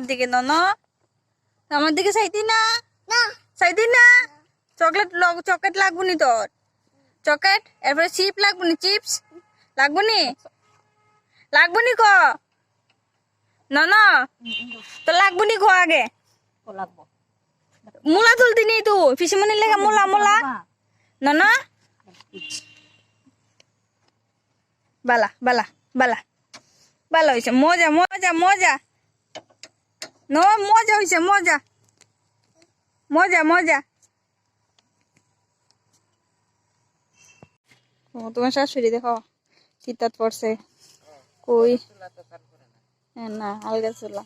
আমার দিকে নন আমার দিকে চাইতি না? চাইতি না? চকলেট চকলেট লাগবো নি তোর? চকলেট? এরপরে চিপ লাগবো নি চিপস? লাগবো নি লাগবো নি ক? নন তো লাগবো নি ক আগে? মূলা তুলতি নি তুই পিসিমনির লেগে মূলা মূলা? নন বালা বালা বালা। ভালো হয়েছে মজা মজা মজা। ন মজা হয়েছে মজা। মজা মজা। ও তোমার শাশুড়ি দেখো চিতাত পড়ছে। কই? হ্যাঁ, না আলগা চুলা।